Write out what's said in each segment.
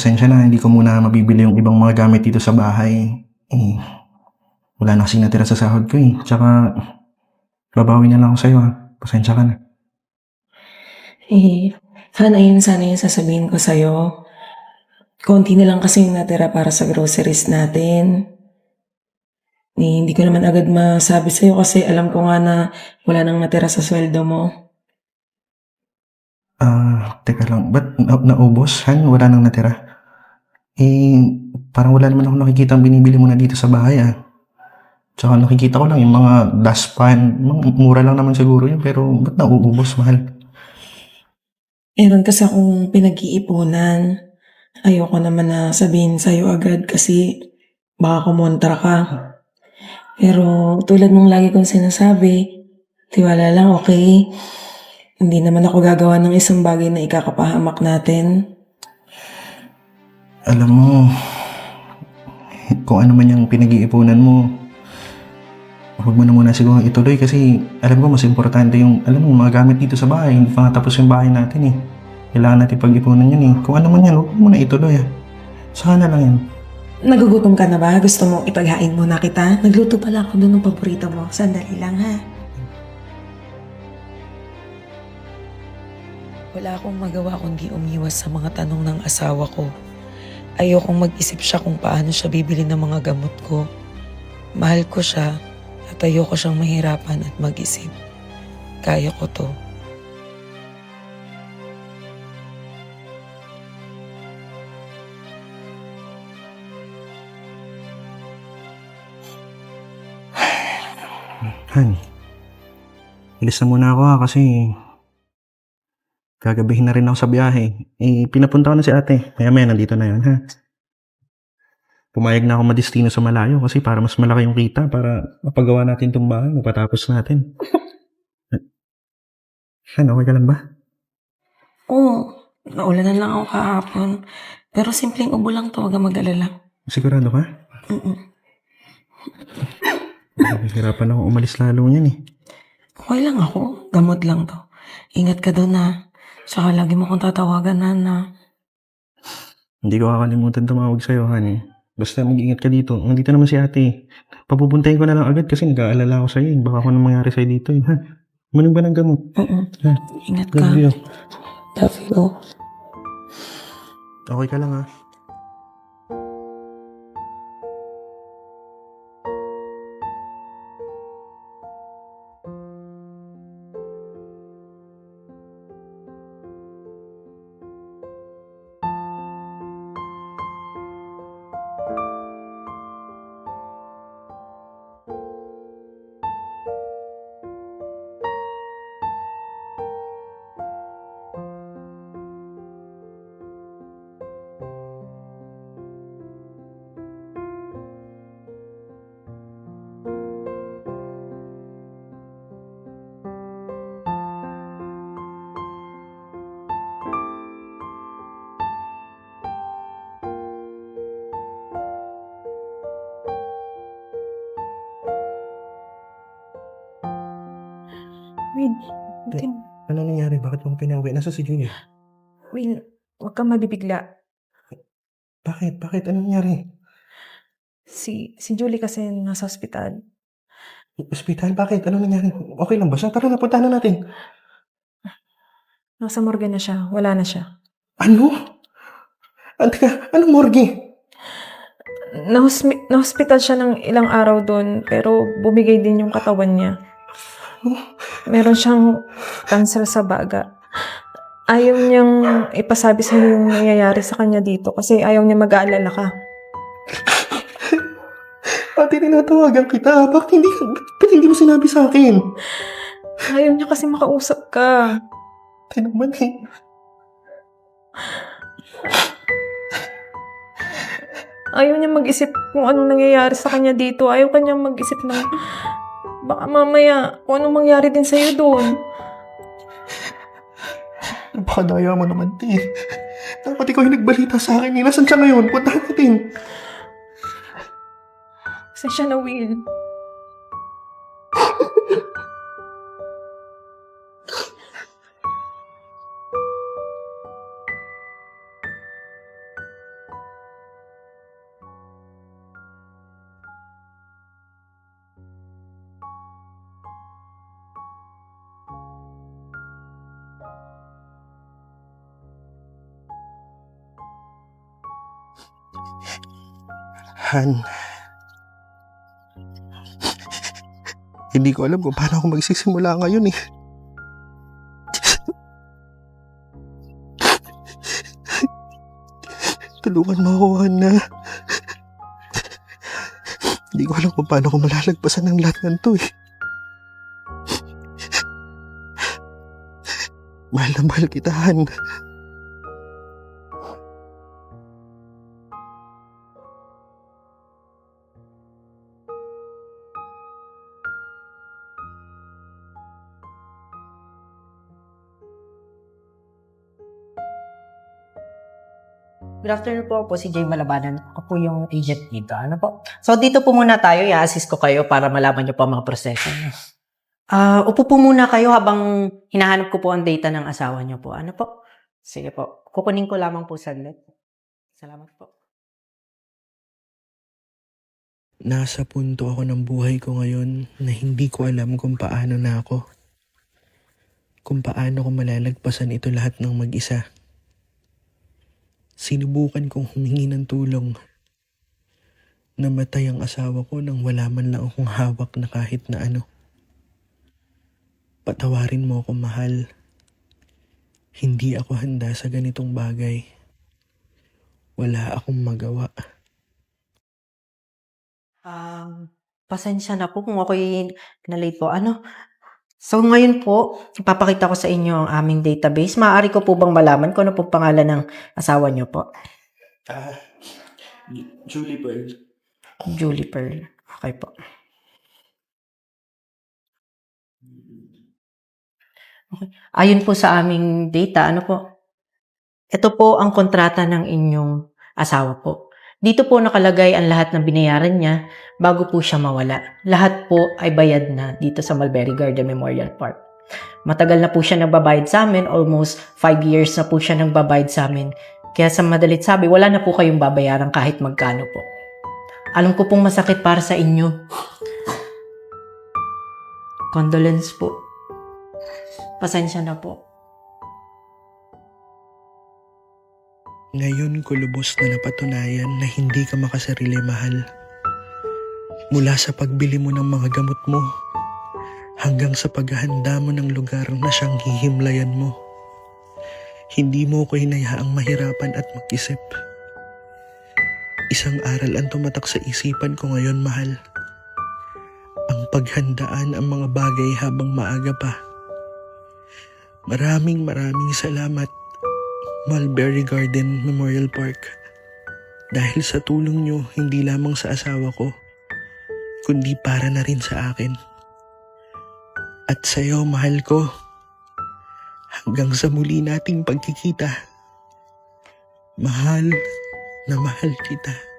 pasensya na, hindi ko muna mabibili yung ibang mga gamit dito sa bahay. Eh, wala na kasing natira sa sahod ko eh. Tsaka, babawi na lang ako sa'yo ha. Pasensya ka na. Eh, Han, ayun sana yung sasabihin ko sa'yo. Konti na lang kasi yung natira para sa groceries natin. Eh, hindi ko naman agad masabi sa'yo kasi alam ko nga na wala nang natira sa sweldo mo. Ah, teka lang. Ba't na- naubos, Han? Wala nang natira? Eh, parang wala naman ako nakikita ang binibili mo na dito sa bahay ah. Tsaka nakikita ko lang yung mga dustpan. Mga Mura lang naman siguro yun, pero ba't nauubos, mahal? Meron kasi akong pinag-iipunan. Ayoko naman na sabihin sa'yo agad kasi baka kumontra ka. Pero tulad nung lagi kong sinasabi, tiwala lang, okay? Hindi naman ako gagawa ng isang bagay na ikakapahamak natin. Alam mo, kung ano man yung pinag-iipunan mo, huwag mo na muna siguro ituloy kasi alam ko mas importante yung, alam mo, mga gamit dito sa bahay. Hindi pa nga tapos yung bahay natin eh. Kailangan natin pag-ipunan yun eh. Kung ano man yan, huwag mo na ituloy ah. Saka na lang yan. Nagugutom ka na ba? Gusto mo ipaghain muna kita? Nagluto pala ako doon ng paborito mo. Sandali lang ha. Wala akong magawa kundi umiwas sa mga tanong ng asawa ko. Ayokong mag-isip siya kung paano siya bibili ng mga gamot ko. Mahal ko siya at ayoko siyang mahirapan at mag-isip. Kaya ko to. Han, ilis na muna ako ha kasi gagabihin na rin ako sa biyahe. Eh, pinapunta ko na si ate. Maya maya, nandito na yun ha. Pumayag na ako madistino sa malayo kasi para mas malaki yung kita para mapagawa natin itong bahay, mapatapos natin. Han, okay ka lang ba? Oo, naulanan lang ako kahapon. Pero simpleng ubo lang to, huwag kang mag-alala. Sigurado ka? Mm-mm. Hirapan ako umalis lalo niyan eh. Okay lang ako. Gamot lang to. Ingat ka doon na. Saka lagi mo kong tatawagan na. Hindi ko kakalimutan tumawag sa'yo, Han. Basta mag-ingat ka dito. Nandito naman si ate. Papupuntahin ko na lang agad kasi nag-aalala ako sa'yo. eh. Baka kung mangyari sa'yo dito. Eh. Ha? Manig ba ng gamot? Ha? Ingat ka. Love you. Love you. Okay ka lang ha. Will, Tin- Ano nangyari? Bakit mo pinauwi? Nasa si Julia? Will, huwag kang mabibigla. Bakit? Bakit? Ano nangyari? Si, si Julie kasi nasa ospital. Hospital? Bakit? Ano nangyari? Okay lang ba siya? Tara na, puntahan na natin. Nasa morgue na siya. Wala na siya. Ano? Ah, teka, anong morgue? Na-hospi- na-hospital siya ng ilang araw doon, pero bumigay din yung katawan niya. Meron siyang cancer sa baga. Ayaw niyang ipasabi sa yung nangyayari sa kanya dito kasi ayaw niya mag-aalala ka. Ate, tinatawagan kita. Bakit hindi, bakit hindi mo sinabi sa akin? Ayaw niya kasi makausap ka. Ate naman eh. Ayaw niya mag-isip kung anong nangyayari sa kanya dito. Ayaw kanya mag-isip ng baka mamaya kung anong mangyari din sa'yo doon. Napakadaya mo naman, te. Dapat ikaw yung nagbalita sa akin. Eh. Nasaan siya ngayon? Puntahan natin. Pasensya na, Will. Han. Hindi ko alam kung paano ako magsisimula ngayon eh. Tulungan mo ako, Hana. Hindi ko alam kung paano ko malalagpasan ng lahat ng to eh. Mahal na mahal kita, Han. Good afternoon po. Po si Jay Malabanan. Ako po yung agent dito. Ano po? So, dito po muna tayo. I-assist ko kayo para malaman nyo po ang mga proseso niyo. Ah, upo po muna kayo habang hinahanap ko po ang data ng asawa niyo po. Ano po? Sige po. Kukunin ko lamang po saglit. Salamat po. Nasa punto ako ng buhay ko ngayon na hindi ko alam kung paano na ako. Kung paano ko malalagpasan ito lahat ng mag-isa. Sinubukan kong humingi ng tulong. Namatay ang asawa ko nang wala man lang akong hawak na kahit na ano. Patawarin mo ako mahal. Hindi ako handa sa ganitong bagay. Wala akong magawa. Um, pasensya na po kung ako'y na-late po. Ano? So, ngayon po, ipapakita ko sa inyo ang aming database. Maaari ko po bang malaman kung ano po pangalan ng asawa niyo po? Ah, Julie Pearl. Julie Pearl. Okay po. Okay. Ayon po sa aming data, ano po? Ito po ang kontrata ng inyong asawa po. Dito po nakalagay ang lahat ng binayaran niya bago po siya mawala. Lahat po ay bayad na dito sa Mulberry Garden Memorial Park. Matagal na po siya nagbabayad sa amin, almost 5 years na po siya nagbabayad sa amin. Kaya sa madalit sabi, wala na po kayong babayaran kahit magkano po. Alam ko pong masakit para sa inyo. Condolence po. Pasensya na po. Ngayon ko lubos na napatunayan na hindi ka makasarili mahal. Mula sa pagbili mo ng mga gamot mo, hanggang sa paghahanda mo ng lugar na siyang hihimlayan mo. Hindi mo ko hinayaang mahirapan at mag-isip. Isang aral ang tumatak sa isipan ko ngayon, mahal. Ang paghandaan ang mga bagay habang maaga pa. Maraming maraming salamat Mulberry Garden Memorial Park. Dahil sa tulong nyo, hindi lamang sa asawa ko, kundi para na rin sa akin. At sa'yo, mahal ko, hanggang sa muli nating pagkikita, mahal na mahal kita.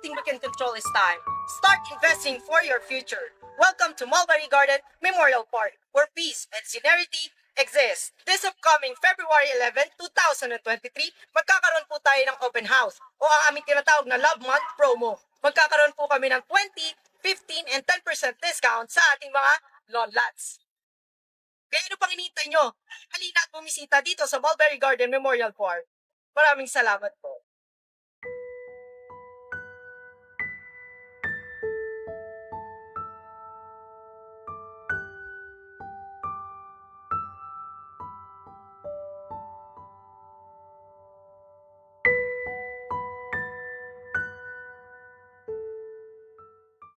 One thing we can control is time. Start investing for your future. Welcome to Mulberry Garden Memorial Park, where peace and serenity exist. This upcoming February 11, 2023, magkakaroon po tayo ng open house o ang aming tinatawag na Love Month promo. Magkakaroon po kami ng 20, 15, and 10% discount sa ating mga lawn lots. Kaya ano pang hinihintay nyo? Halina at bumisita dito sa Mulberry Garden Memorial Park. Maraming salamat po.